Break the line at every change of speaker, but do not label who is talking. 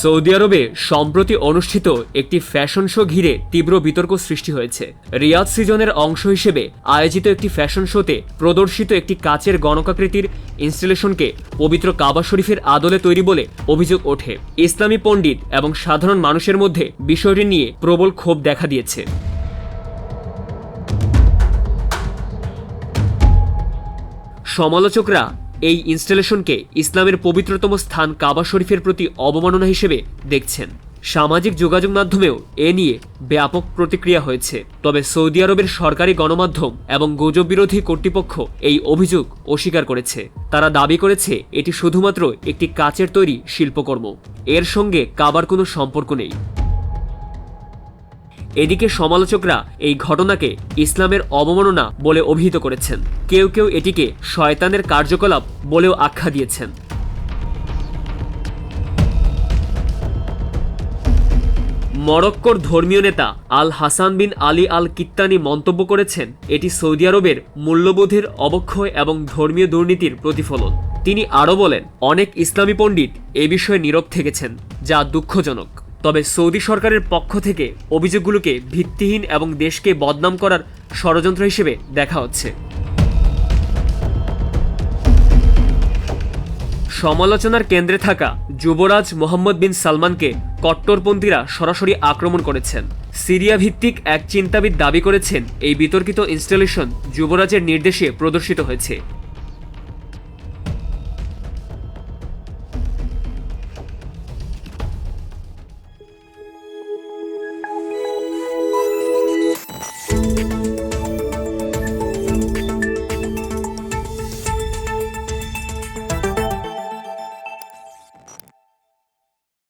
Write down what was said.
Saudi আরবে সম্প্রতি অনুষ্ঠিত একটি ফ্যাশন শো ঘিরে তীব্র বিতর্ক সৃষ্টি হয়েছে। রিয়াদ সিজনের অংশ হিসেবে আয়োজিত একটি ফ্যাশন শোতে প্রদর্শিত একটি কাচের গণকাকৃতির ইনস্টলেশনকে পবিত্র কাবা শরীফের আদলে তৈরি বলে অভিযোগ ওঠে। ইসলামী পণ্ডিত এবং সাধারণ মানুষের মধ্যে বিষয়টি নিয়ে প্রবল ক্ষোভ দেখা দিয়েছে। সমালোচকরা এই ইনস্টলেশনকে ইসলামের পবিত্রতম স্থান কাবা শরীফের প্রতি অবমাননা হিসেবে দেখছেন। সামাজিক যোগাযোগ মাধ্যমেও এ নিয়ে ব্যাপক প্রতিক্রিয়া হয়েছে। তবে সৌদি আরবের সরকারি গণমাধ্যম এবং গুজব বিরোধী কর্তৃপক্ষ এই অভিযোগ অস্বীকার করেছে। তারা দাবি করেছে, এটি শুধুমাত্র একটি কাচের তৈরি শিল্পকর্ম। এর সঙ্গে কাবার কোনো সম্পর্ক নেই। এদিকে সমালোচকরা এই ঘটনাকে ইসলামের অবমাননা বলে অভিহিত করেছেন। কেউ কেউ এটিকে শয়তানের কার্যকলাপ বলেও আখ্যা দিয়েছেন। মরক্কোর ধর্মীয় নেতা আল হাসান বিন আলী আল কিত্তানি মন্তব্য করেছেন, এটি সৌদি আরবের মূল্যবোধের অবক্ষয় এবং ধর্মীয় দুর্নীতির প্রতিফলন। তিনি আরও বলেন, অনেক ইসলামী পণ্ডিত এ বিষয়ে নীরব থেকেছেন, যা দুঃখজনক। তবে সৌদি সরকারের পক্ষ থেকে অভিযোগগুলোকে ভিত্তিহীন এবং দেশকে বদনাম করার ষড়যন্ত্র হিসেবে দেখা হচ্ছে। সমালোচনার কেন্দ্রে থাকা যুবরাজ মোহাম্মদ বিন সালমানকে কট্টরপন্থীরা সরাসরি আক্রমণ করেছেন। সিরিয়া ভিত্তিক এক চিন্তাবিদ দাবি করেছেন, এই বিতর্কিত ইনস্টলেশন যুবরাজের নির্দেশে প্রদর্শিত হয়েছে।